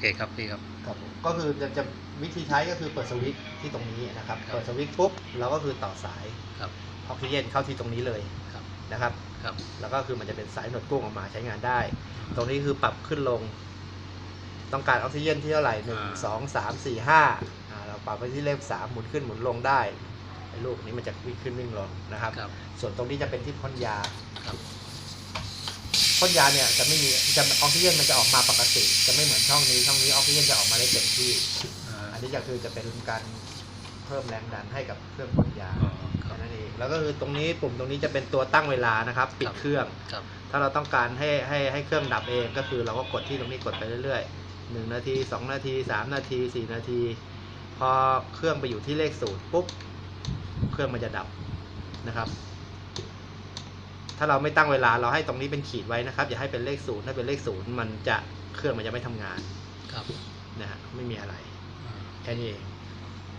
เคครับพี่ครับ ครับผมก็คือจะจะวิธีใช้ก็คือเปิดสวิตช์ที่ตรงนี้นะครับ ครับ เปิดสวิตช์ปุ๊บเราก็คือต่อสายครับออกซิเจนเข้าที่ตรงนี้เลยครับนะครับ ครับแล้วก็คือมันจะเป็นสายหนวดกุ้งออกมาใช้งานได้ ตรงนี้คือปรับขึ้นลง ต้องการออกซิเจนที่เท่าไหร่หนึ่งอ่าสองสามสี่ห้าอ่าเราปรับไปที่เลขสามหมุนขึ้นหมุนลงได้ไอ้ลูกนี้มันจะวิ่งขึ้นวิ่งลงนะครับ ครับส่วนตรงนี้จะเป็นที่พ่นยาครับ พ่นยาเนี่ยจะไม่มีจะออกซิเจนมันจะออกมาปกติ จะไม่เหมือนช่องนี้ช่องนี้ออกซิเจนจะออกมาได้เต็มที่อ่าอันนี้ก็คือจะเป็นการเพิ่มแรงดันให้กับเครื่องพ่นยาอ๋อคแค่รับนั้นเองแล้วก็คือตรงนี้ปุ่มตรงนี้จะเป็นตัวตั้งเวลานะครับ ปิคดรับเครื่องครับถ้าเราต้องการให้ให้ให้เครื่องดับเองก็คือเราก็กดที่ตรงนี้กดไปเรื่อยๆหนึ่งนาทีสองนาทีสามนาทีสี่นาที พอเครื่องไปอยู่ที่เลขศูนย์ปุ๊บเครื่องมันจะดับนะครับ ถ้าเราไม่ตั้งเวลาเราให้ตรงนี้เป็นขีดไว้นะครับ อย่าให้เป็นเลขศูนย์ถ้าเป็นเลขศูนย์มันจะเครื่องมันจะไม่ทำงานครับนะฮะไม่มีอะไรอ่าแค่นี้เอง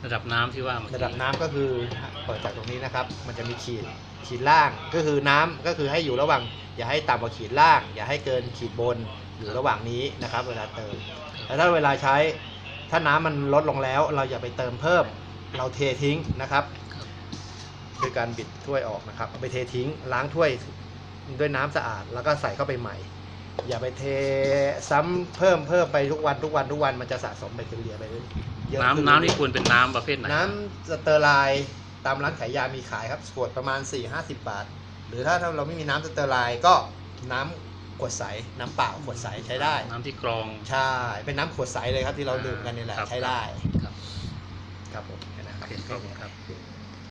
ระดับน้ำที่ว่าเมื่อกี้ระดับน้ำก็คือเปิดจากตรงนี้นะครับ มันจะมีขีดขีดล่างก็คือน้ำก็คือให้อยู่ระหว่าง อย่าให้ต่ำกว่าขีดล่าง อย่าให้เกินขีดบนอยู่ระหว่างนี้นะครับ เวลาเติมแล้วถ้าเวลาใช้ถ้าน้ำมันลดลงแล้ว เราอย่าไปเติมเพิ่ม เราเททิ้งนะครับ ครับด้วยการบิดถ้วยออกนะครับเอาไปเททิ้ง ล้างถ้วยด้วยน้ำสะอาด แล้วก็ใส่เข้าไปใหม่ อย่าไปเทซ้ำเพิ่มเพิ่มไปทุกวันทุกวันทุกวันมันจะสะสมแบคทีเรียไปเรื่อยๆเยอะขึ้น้ำน้ำนี่ควรเป็นน้ำประเภทไหนน้ำสเตอร์ไลน์ตามร้านขายยามีขายครับขวดประมาณ 4-50 บาท หรือถ้าถ้าเราไม่มีน้ำสเตอร์ไลน์ก็น้ำขวดใส น้ำเปล่าขวดใสใช้ได้ น้ำที่กรอง ใช่ เป็นน้ำขวดใสเลยครับที่เราดื่มกันนี่แหละครับใช้ได้ ครับ ครับผมแค่นะคโอรับเคครับครับ